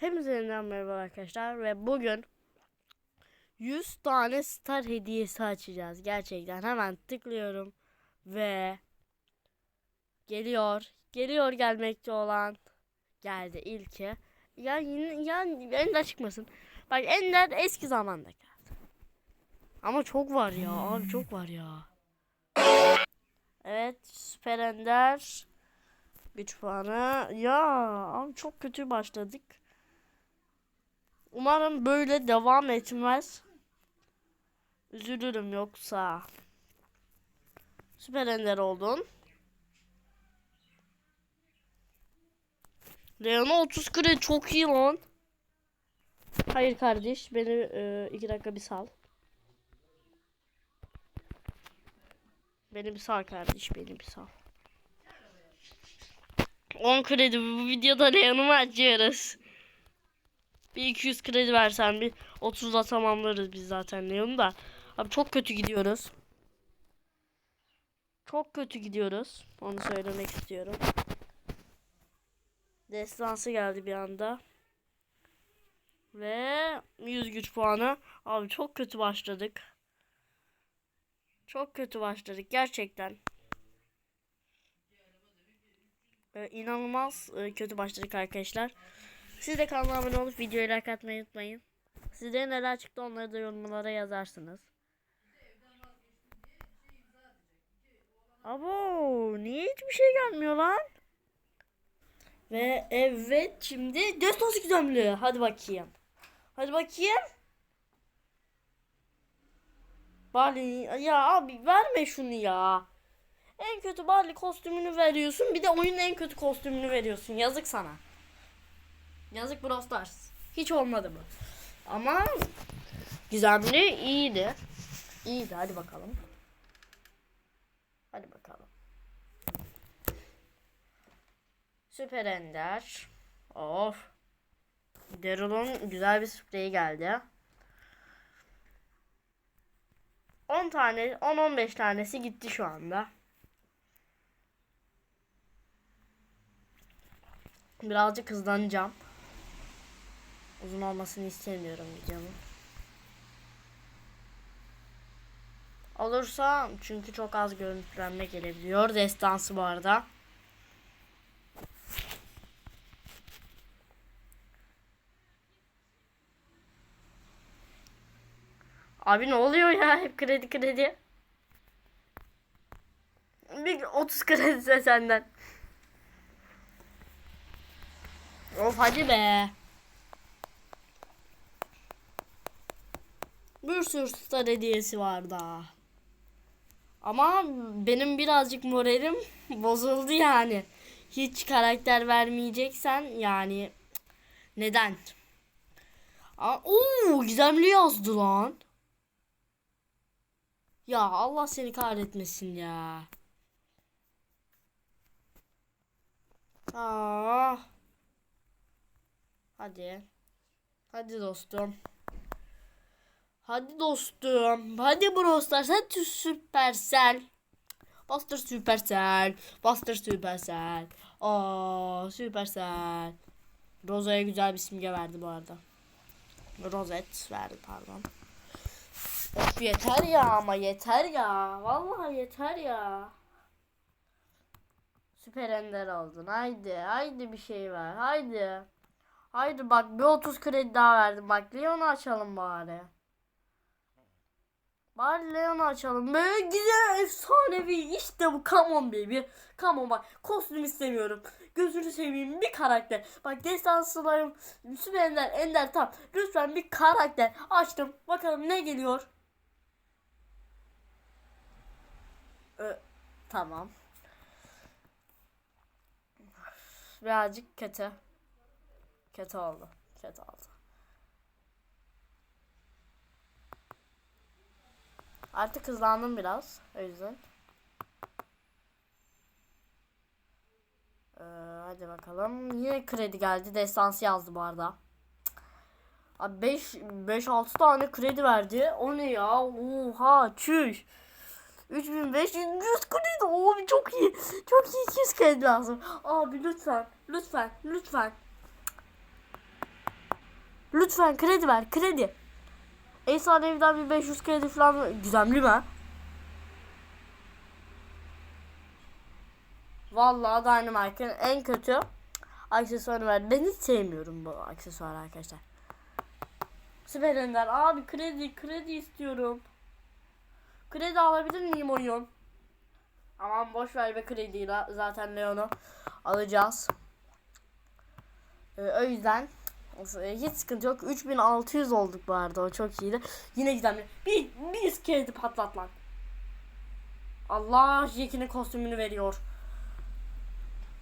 Hepinize yeniden merhaba arkadaşlar ve bugün 100 tane star hediyesi açacağız. Gerçekten hemen tıklıyorum ve geliyor. Geliyor gelmekte olan geldi ilki. Ya yine ya Ender çıkmasın. Bak Ender eski zamanda geldi. Ama çok var ya abi çok var ya. Evet Süper Ender güç puanı. Ya abi çok kötü başladık. Umarım böyle devam etmez. Üzülürüm yoksa. Süper ender oldun. Leon'a 30 kredi çok iyi lan. Hayır kardeş beni e, iki dakika bir sal. Beni bir sal kardeş beni bir sal. 10 kredi bu videoda Leon'umu açıyoruz. Bir 200 kredi versen bir 30'da tamamlarız biz zaten Leon'u da. Abi çok kötü gidiyoruz. Çok kötü gidiyoruz. Onu söylemek istiyorum. Destansı geldi bir anda. Ve 100 güç puanı. Abi çok kötü başladık. Çok kötü başladık gerçekten. Ee, inanılmaz e, kötü başladık arkadaşlar. Siz de kanalıma abone olup videoyu like atmayı unutmayın. Sizlere neler çıktı onları da yorumlara yazarsınız. Abo niye hiçbir şey gelmiyor lan? Ve evet şimdi destansı gizemli. Hadi bakayım. Hadi bakayım. Bali ya abi verme şunu ya. En kötü Bali kostümünü veriyorsun. Bir de oyunun en kötü kostümünü veriyorsun. Yazık sana. Yazık Brawl Stars. Hiç olmadı bu. Ama gizemli iyiydi. İyiydi hadi bakalım. Hadi bakalım. Süper Ender. Of. Daryl'ın güzel bir spreyi geldi. 10 tane 10-15 tanesi gitti şu anda. Birazcık hızlanacağım. Uzun olmasını istemiyorum videomun. Olursa çünkü çok az görüntülenme gelebiliyor. Destansı bu arada. Abi ne oluyor ya? Hep kredi kredi. Bir 30 kredi ise senden. Of hadi be. Bir sürü star hediyesi var daha. Ama benim birazcık moralim bozuldu yani. Hiç karakter vermeyeceksen yani neden? Aa, oo, gizemli yazdı lan. Ya Allah seni kahretmesin ya. Aa. Hadi. Hadi dostum. Hadi dostum. Hadi Brawl Stars. Hadi Süpersel. Bastır Süpersel. Bastır Süpersel. Aa, Süpersel. Roza'ya güzel bir simge verdi bu arada. Rozet verdi pardon. Of yeter ya ama yeter ya. Vallahi yeter ya. Süper ender oldun. Haydi. Haydi bir şey ver. Haydi. Haydi bak bir 30 kredi daha verdim. Bak Leon'u açalım bari. Bari Leon'u açalım. Böyle güzel efsanevi işte bu. Come on baby. Come on bak. Kostüm istemiyorum. Gözünü seveyim bir karakter. Bak destansılarım Süper Ender, Ender tam. Lütfen bir karakter. Açtım. Bakalım ne geliyor. Ö, tamam. Birazcık kötü. Kötü oldu. Kötü oldu. Artık hızlandım biraz. O yüzden. Ee, hadi bakalım. Yine kredi geldi. Destansı yazdı bu arada. Abi 5 5 6 tane kredi verdi. O ne ya? Oha çüş. 3500 kredi. Abi çok iyi. Çok iyi 200 kredi lazım. Abi lütfen. Lütfen. Lütfen. Lütfen kredi ver kredi. Efsaneviden bir 500 kredi falan gizemli mi? Vallahi Dynamite'ın en kötü aksesuarı var. Ben hiç sevmiyorum bu aksesuarı arkadaşlar. Süper Ender abi kredi kredi istiyorum. Kredi alabilir miyim oyun? Aman boş ver be krediyi zaten Leon'u alacağız. Ee, o yüzden hiç sıkıntı yok. 3600 olduk bu arada o çok iyiydi. Yine gizemli. Bir, bir kredi patlat lan. Allah Jack'inin kostümünü veriyor.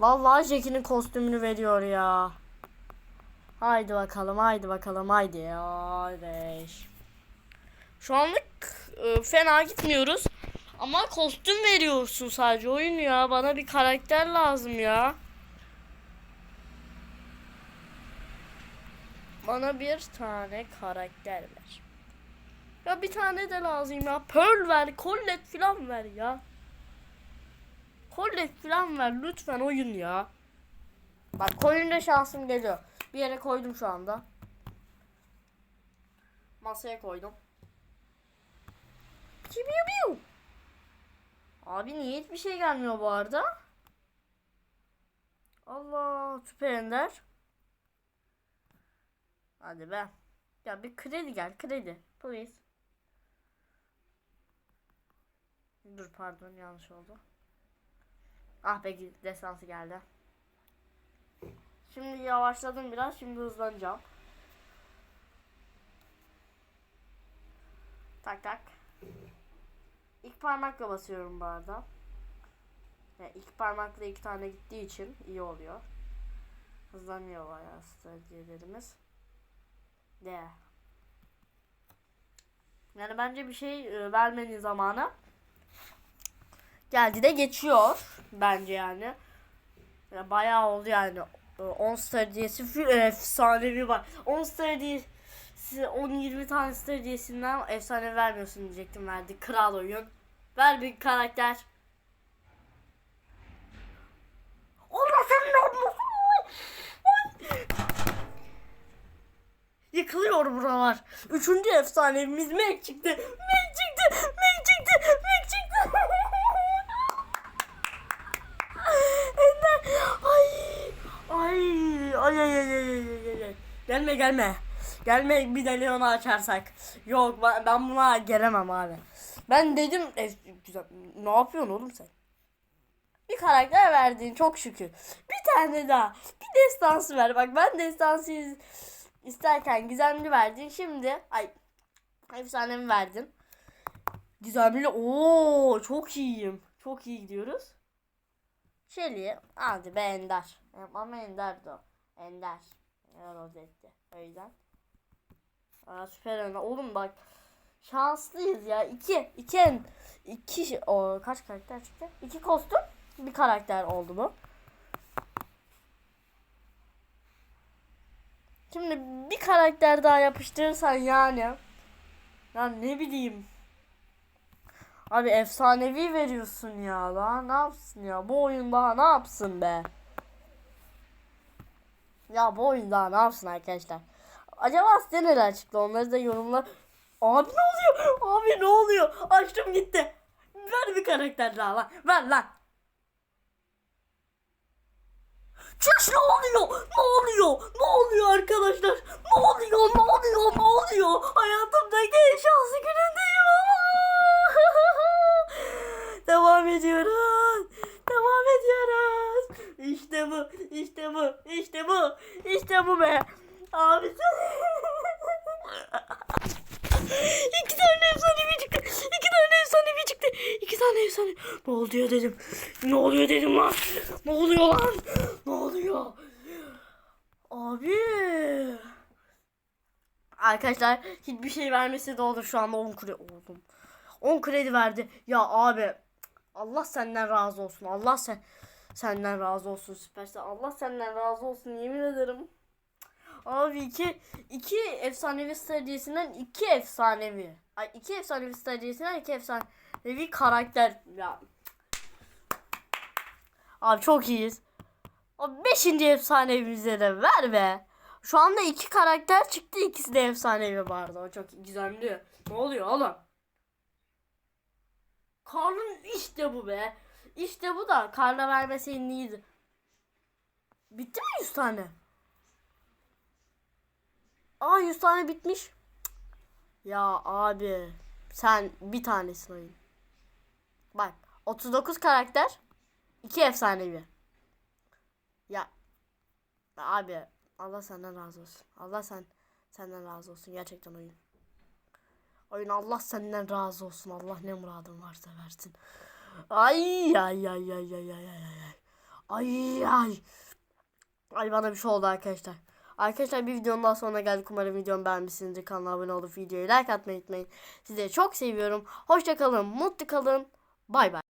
Vallahi Jack'inin kostümünü veriyor ya. Haydi bakalım, haydi bakalım, haydi ya. Haydi. Şu anlık e, fena gitmiyoruz. Ama kostüm veriyorsun sadece oyun ya. Bana bir karakter lazım ya. Bana bir tane karakter ver. Ya bir tane de lazım ya. Pearl ver, Colette falan ver ya. Colette falan ver lütfen oyun ya. Bak koyunda şansım geliyor. Bir yere koydum şu anda. Masaya koydum. Piu. Abi niye hiçbir şey gelmiyor bu arada? Allah süper ender. Hadi be. Ya bir kredi gel kredi. Please. Dur pardon yanlış oldu. Ah be destansı geldi. Şimdi yavaşladım biraz. Şimdi hızlanacağım. Tak tak. İlk parmakla basıyorum bu arada. Yani ilk parmakla iki tane gittiği için iyi oluyor. Hızlanıyor bayağı stratejilerimiz. De. Yani bence bir şey e, vermenin zamanı geldi de geçiyor bence yani. Ya bayağı oldu yani. E, 10 star diyesi full efsanevi var. 10 star diyesi 10-20 tane star diyesinden efsane vermiyorsun diyecektim verdi. Kral oyun. Ver bir karakter. Allah sen ne yapıyorsun? Yıkılıyor buralar. Üçüncü efsanemiz Meg çıktı. Meg çıktı. Meg çıktı. Meg çıktı. Ender. Ay. Ay. Ay ay ay ay ay ay. Gelme gelme. Gelme bir de Leon'u açarsak. Yok ben, buna gelemem abi. Ben dedim e, güzel. Ne yapıyorsun oğlum sen? Bir karakter verdin çok şükür. Bir tane daha. Bir destansı ver. Bak ben destansı isterken gizemli verdin. Şimdi ay efsanemi verdin. Gizemli. Oo çok iyiyim. Çok iyi gidiyoruz. Şeli hadi be Ender. Ama Ender'di o. Ender. Rozetti. O yüzden. Aa, süper Ender. Oğlum bak. Şanslıyız ya. İki. iki en. iki o kaç karakter çıktı? İki kostüm. Bir karakter oldu bu. Şimdi bir karakter daha yapıştırırsan yani. Ya ne bileyim. Abi efsanevi veriyorsun ya. Daha ne yapsın ya? Bu oyun daha ne yapsın be? Ya bu oyun daha ne yapsın arkadaşlar? Acaba size neler çıktı? Onları da yorumla. Abi ne oluyor? Abi ne oluyor? Açtım gitti. Ver bir karakter daha lan. Ver lan. Çık ne oluyor? Ne oluyor? Ne oluyor arkadaşlar? Ne oluyor? Ne oluyor? Ne oluyor? Hayatımdaki en şanslı günündeyim ama. Devam ediyoruz. Devam ediyoruz. İşte bu. İşte bu. İşte bu. İşte bu be. Abi İki tane efsanevi çıktı. İki tane efsanevi çıktı. İki tane efsane. Ne oluyor dedim. Ne oluyor dedim lan. Ne oluyor lan? Ne oluyor? Abi. Arkadaşlar hiçbir şey vermesi de olur şu anda 10 kredi oldum. 10 kredi verdi. Ya abi Allah senden razı olsun. Allah sen senden razı olsun süpersen. Allah senden razı olsun yemin ederim. Abi iki, iki efsanevi stratejisinden iki efsanevi. Ay iki efsanevi stratejisinden iki efsanevi karakter. Ya. Abi çok iyiyiz. Abi beşinci efsanemize de ver be. Şu anda iki karakter çıktı. İkisi de efsanevi arada. O çok güzeldi. Ne oluyor oğlum? Karl'ın işte bu be. İşte bu da Karl'a vermeseydin iyiydi. Bitti mi 100 tane? Aa 100 tane bitmiş. Ya abi sen bir tanesin oyun. Bak 39 karakter 2 efsanevi. Ya abi Allah senden razı olsun. Allah sen senden razı olsun gerçekten oyun. Oyun Allah senden razı olsun. Allah ne muradın varsa versin. Ay ay ay ay ay ay ay ay. Ay ay. Ay bana bir şey oldu arkadaşlar. Arkadaşlar bir videonun daha sonuna geldik. Umarım videomu beğenmişsinizdir. Kanala abone olup videoyu like atmayı unutmayın. Sizleri çok seviyorum. Hoşça kalın. Mutlu kalın. Bay bay.